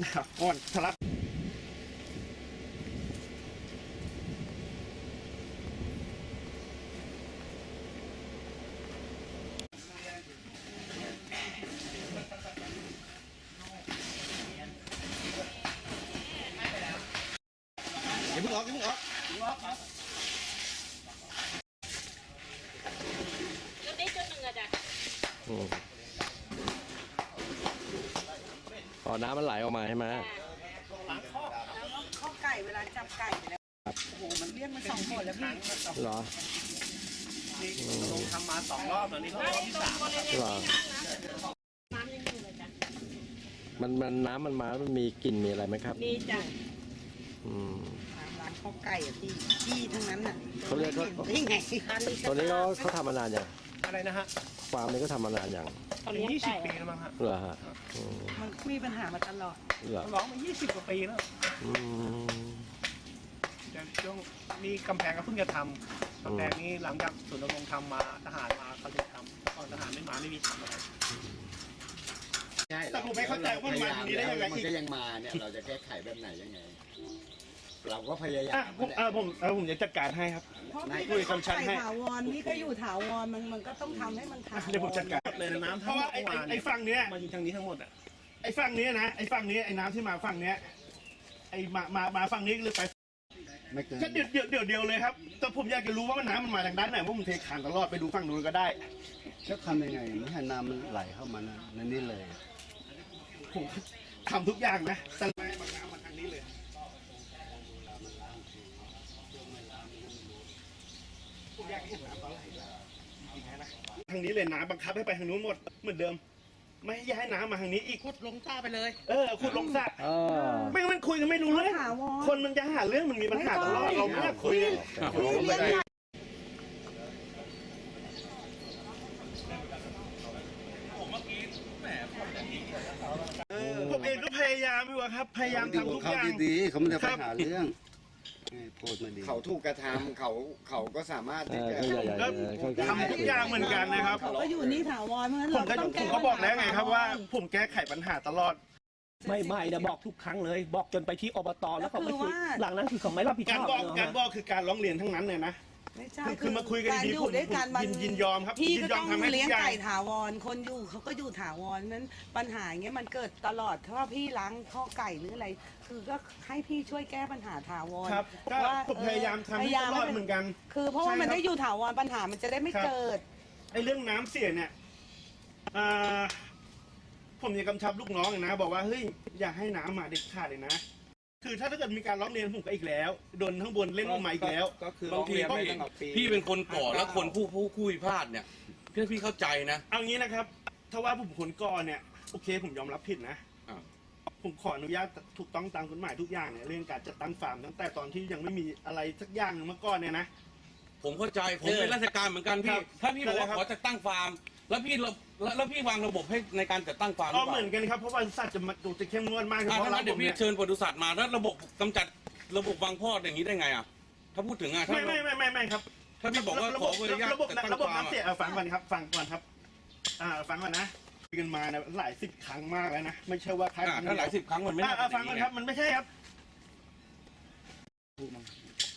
นะครับก่อนทะลักอย่าเพิ่งออกอย่าเพิ่งออกจุดนี้จุดหนึ่งอะจ้ะ อืมอ๋อน้ำมันไหลออกมาใช่ไหมแล้วข้อไก่เวลาจับไก่ไปแล้วโอ้โหมันเรียกมันสองคนแล้วพี่เหรอนี่ลงทำมาสองรอบแล้วนี่เขารอบที่สามเหรอน้ำยังอยู่เลยจ้ะมันมันน้ำมันมาแล้วมันมีกลิ่นมีอะไรไหมครับ มีจ้ะอืมร้านข้อไก่อะพี่พี่ทั้งนั้นน่ะเขาเรียกว่านี่ไงตัวนี้เขาเขาทำมานานอย่างอะไรนะฮะฟาร์มนี้ก็ทำมานานอย่าง ตอนนี้ยี่สิบปีแล้วมั้งฮะเหรอฮะอืมมันมีปัญหามาตลอดเหรอร้องมายี่สิบกว่าปีแล้วอืมแต่ช่วงนี้กำแพงก็เพิ่งจะทำกำแพงนี้หลังจากศูนย์ดำรงธรรมมาทหารมาเขาจะทำตอนทหารไม่มาไม่มีทำอะไร ใช่แต่ผมไม่เข้าใจว่ามันมาตรงนี้ได้ยังไงมันก็ยังมาเนี่ย เราจะแก้ไขแบบไหนยังไง เราก็พยายาอะมผมเออผมเออผมจะจัดการให้ครับ เพราะนายพี่คุยคำชัดให้ไก่ถาวรนี่ก็อยู่ถาวรมันมันก็ต้องทำให้มันถาวรเดี๋ยวผมจัดการ เลยน้ำเพราะว่าไอ้ไอ้ไอ้ฝั่งเนี้ย มาอยู่ทางนี้ทั้งหมดอะไอ้ฝั่งเนี้ยนะ ไอ้ฝั่งนี้ไอ้น้ำที่มาฝั่งเนี้ย ไอ้มา มา มาฝั่งนี้เลยไป ไม่เกินแค่เดียวเดียวเดียวเดียวเลยครับ แต่ผมอยากจะรู้ว่ามันน้ำมันมาทางด้านไหนว่าผมเทขานตลอดไปดูฝั่งนู้นก็ได้ จะทำยังไงไม่ให้น้ำมันไหลเข้ามาในนี้เลย ผมทำทุกอย่างนะแต่ไม่มาน้ำมาทางนี้เลยผมอยากเห็นน้ำปลาไหลจริงๆนะ ทางนี้เลยน้ำบังคับให้ไปทางนู้นหมดเหมือนเดิม ไม่ให้ย้ายน้ำมาทางนี้อีก ขุดลงใต้ไปเลย เออขุดลงสระเออ ไม่งั้นมันคุยกันไม่รู้เรื่องถาวรคนมันจะหาเรื่องมันมีปัญหาตลอดเราไม่อยากคุยกันพี่เลี้ยงไก่ผมเองก็พยายามอยู่อะครับ พยายามดีทำกทุว่ากเขาอย่างดีๆเขาไม่ได้คไปรับหาเรื่องเออ พูดมาดี เขาถูกกระทำเขาเขาก็สามารถเอที่อจะก็อย่าอย่าอย่าเขาทำทุกอย่างเหมือนกันนะครับ เขาก็อยู่นี่ถาวรเพราะฉะนั้นผมเราก็ต้องผแก้มก็บอกแล้วไงครับว่า ผมแก้ไขปัญหาตลอด ไม่ไม่นะบอกทุกครั้งเลย บอกจนไปที่อบตแล้วเขาไม่ก็คุคืยอว่าหลังนั้นคือเขาไม่รับผิดชการอบบอกเนอะการบอกคือการร้องเรียนทั้งนั้นเลยนะ ไม่ใช่คือคือมาคุยกันการดีอๆยู่ผมด้วยกันมันยินยินยอมครับพี่ยิก็นยอต้มองทำให้ทุเลี้ยงกอย่าง ไก่ถาวร คนอยู่เขาก็อยู่ถาวรนั้นปัญหาอย่างเงี้ยมันเกิดตลอดเพราะว่าพี่ล้างข้อไก่หรืออะไร คือก็ให้พี่ช่วยแก้ปัญหาถาวรครับก็ว่าผมพยายามทำให้ตลอดเหมือนกันคือเพราะว่าใช่มันครับได้อยู่ถาวรปัญหามันจะได้ไม่ครับเกิด ไอ้เรื่องน้ำเสียเนี่ยอ่าผมยังกำชับลูกน้องเลยนะ บอกว่าเฮ้ยอย่าให้น้ำมาเด็ดขาดเลยนะ คือถ้าถ้าเกิดมีการร้องเรียนผมก็อีกแล้วโดนข้างบนเล่นลงมาอีกแล้ว ก็คือบางทีพี่พี่เป็นคนก่อแล้วคนผู้ผู้ผู้พิพาทเนี่ยพี่พี่เข้าใจนะเอางี้นะครับ ถ้าว่าผมคนก่อนเนี่ยโอเคผมยอมรับผิดนะอ่า ผมขออนุญาตถูกต้องตามกฎหมายทุกอย่างเนี่ยเรื่องการจัดตั้งฟาร์มตั้งแต่ตอนที่ยังไม่มีอะไรสักอย่างเมื่อก่อนเนี่ยนะ ผมเข้าใจผมเป็นราชการเหมือนกันคพี่รับถ้าพี่บอกว่าครับ ขอจัดตั้งฟาร์ม แล้วพี่ระแล้วแล้วพี่วางระบบให้ในการจัดตั้งฟาร์มหก็รือเปเหมืล่าอนกันครับเพราะว่าสัตว์จะมาดูจะเข้มงวดมากเฉอ่าพาะถ้าเรางั้นเดี๋ผยวมพี่เนี่ยเชิญปศุสัตว์มาแล้วระบบกำจัดระบบวางพอดอย่างนี้ได้ไงอะถ้าพูดถึงอะถ้าไม่ไม่ไม่ไม่ไม่ครับ ถ้าพี่บอกว่าระขบอบอนุญาตระบบจัดตั้งระบบฟาร์มน้ำเสียอะเอาฟังก่อนครับฟังก่อนครับ อ่าฟังก่อนนะคุยกันมานะหลายสิบครั้งมากแล้วนะไม่ใช่ว่าครั้งอะเดีถ้าหลายยวสิบครั้งมันไม่อ่าน่าอ่าเป็นอฟังย่างก่อนี้นครับ มันไม่ใช่ครับ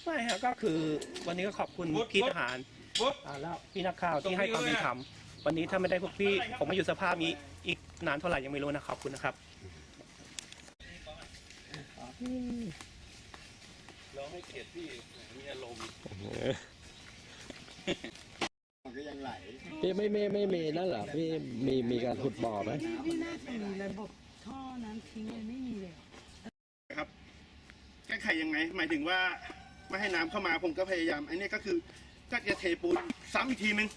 ไม่ครับก็คือวันนี้ก็ขอบคุณพี่ทหารอ่าแล้วพี่นักข่าวที่ให้ความเป็นธรรม วันนี้ถ้าไม่ได้พวกพี่ผมมาอยู่สภาพนี้อีกนานเท่าไหร่ยังไม่รู้นะขอบคุณนะครับเราให้เกียรติพี่มีอารมณ์มันก็ยังไหลพี่ไม่ไม่ไม่มีนั่นเหรอพี่มีมีการขุดบ่อไหมพี่พี่น่าจะมีระบบท่อน้ำทิ้งเลยไม่มีเลยแก้ไขยังไง หมายถึงว่าไม่ให้น้ำเข้ามาผมก็พยายามไอ้นี่ก็คือก็จะเทปูนซ้ำอีกทีนึง